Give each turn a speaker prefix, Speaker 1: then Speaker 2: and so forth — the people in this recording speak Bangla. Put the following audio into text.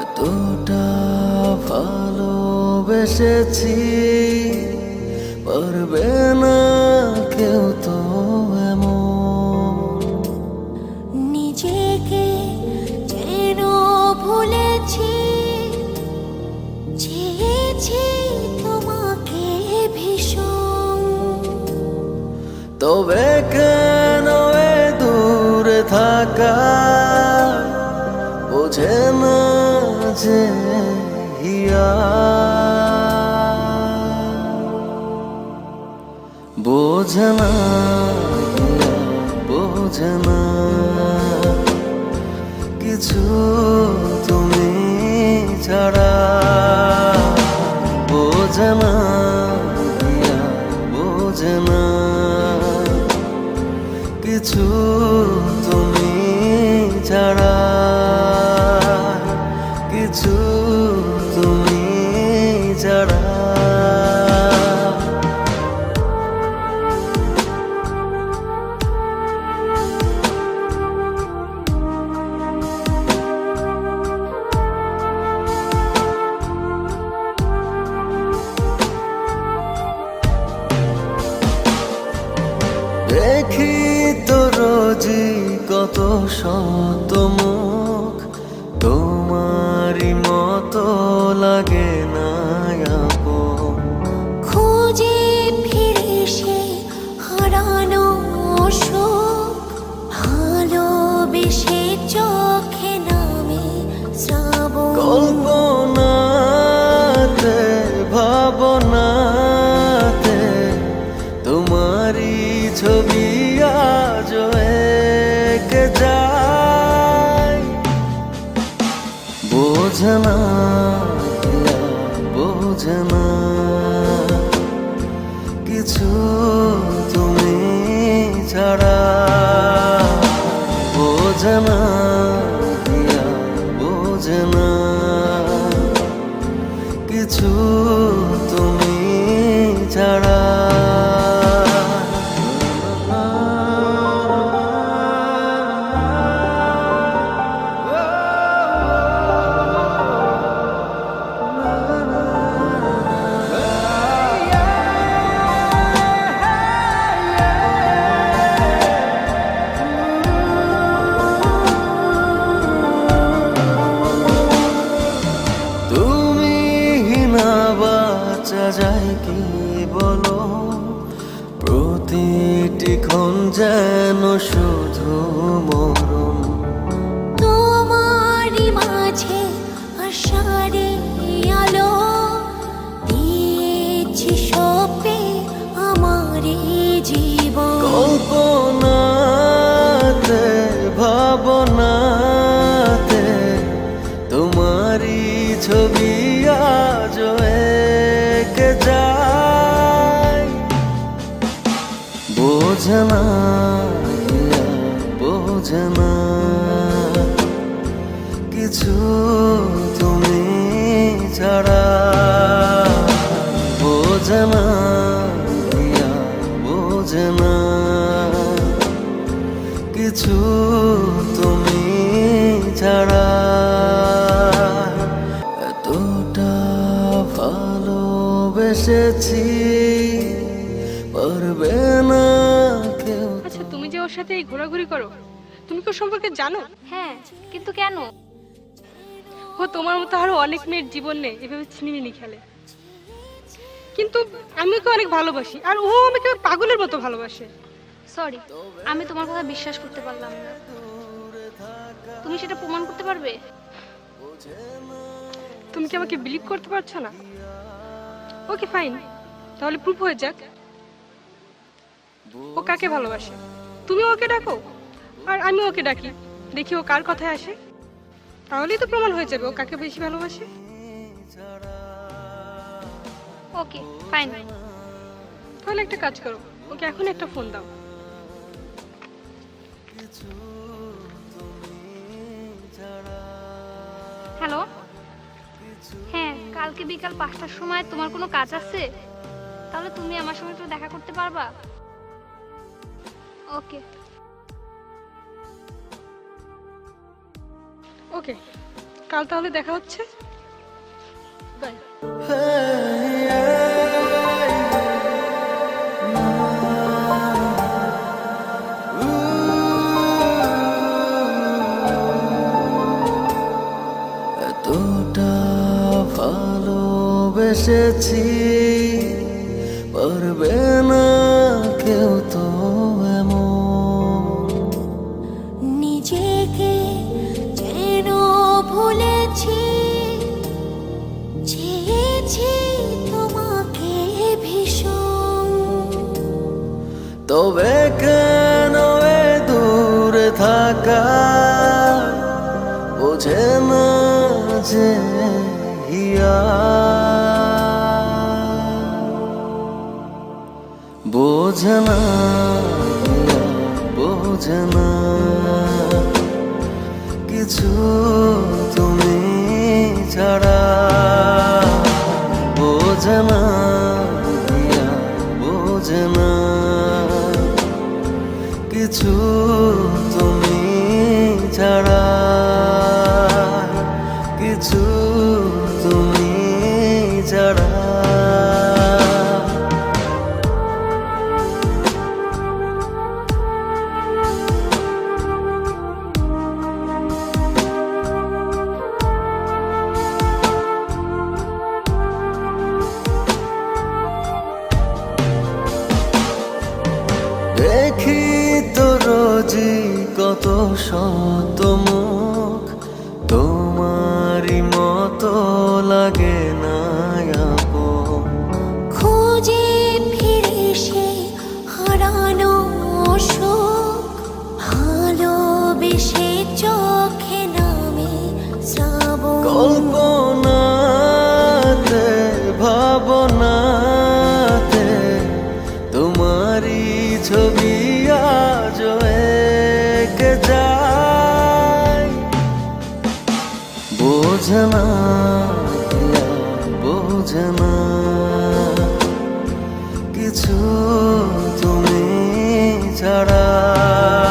Speaker 1: এতটা ভালোবেসেছি পারবে না। কেউ তো এমন।
Speaker 2: নিজেকে যেন ভুলেছি চেয়েছি তোমাকে ভীষণ।
Speaker 1: তবে কেন এ দূরে থাকা? বোঝে না যে হিয়া বোঝে না হিয়া, বোঝে না কিছু তুমি ছাড়া বোঝে না হিয়া, বোঝে না কিছু তুমি ছাড়া কিছু তুমি ছাড়া। দেখি তো রোজি কত শত মুখ তোমারই মতো লাগে কিছু তুমি ছাড়া। বোঝে হিয়া, বোঝে কিছু তুমি ছাড়া। প্রতিটি ক্ষণ যেন শুধু মরণ?
Speaker 2: তোমারই মাঝে আশারে আলো দিয়েছি সপে আমারই জীবন।
Speaker 1: বোঝে না হিয়া, কিছু তুমি ছাড়া বোঝে না হিয়া, কিছু তুমি ছাড়া এতটা ভালোবেসেছি পারবে না
Speaker 3: আচ্ছা ওর সাথে এই ঘোরাঘুরি করো। তুমি কি ওর সম্পর্কে জানো?
Speaker 4: হ্যাঁ কিন্তু কেন?
Speaker 3: ও তোমার মতো আরও অনেক মেয়ের জীবন নেই এভাবে ছিনিমিনি খেলে। কিন্তু আমি ওকে অনেক ভালোবাসি আর ও আমাকে পাগলের মতো ভালোবাসে।
Speaker 4: সরি আমি তোমার কথা বিশ্বাস করতে পারলাম না। তুমি সেটা প্রমাণ করতে পারবে?
Speaker 3: তুমি কি আমাকে বিলিভ করতে পারছ না? ওকে ফাইন তাহলে প্রুফ হয়ে যাক। ও কাকে ভালোবাসে? তুমি ওকে ডাকো। আর আমি ওকে ডাকি। দেখি ও কার কথায় আসে। তাহলেই তো প্রমাণ হয়ে যাবে ও কাকে বেশি ভালোবাসে।
Speaker 4: ওকে ফাইন
Speaker 3: তাহলে একটা কাজ করো ওকে এখন একটা ফোন দাও।
Speaker 4: হ্যালো? হ্যাঁ কালকে বিকাল পাঁচটার সময় তোমার কোনো কাজ আছে? তাহলে তুমি আমার সঙ্গে একটু দেখা করতে পারবা? ওকে
Speaker 3: ওকে কাল তাহলে দেখা হচ্ছে? বাই
Speaker 1: এতটা ভালোবেসেছি পারবে
Speaker 2: ভুলেছি চেয়েছি তোমাকে ভীষণ।
Speaker 1: তবে কেন দূরে থাকা? বোঝে না যে হিয়া। বোঝে না কিছু তুমি ছাড়া। বোঝে না বোঝে কিছু তুমি ছাড়া। বোঝে কিছু তুমি ছাড়া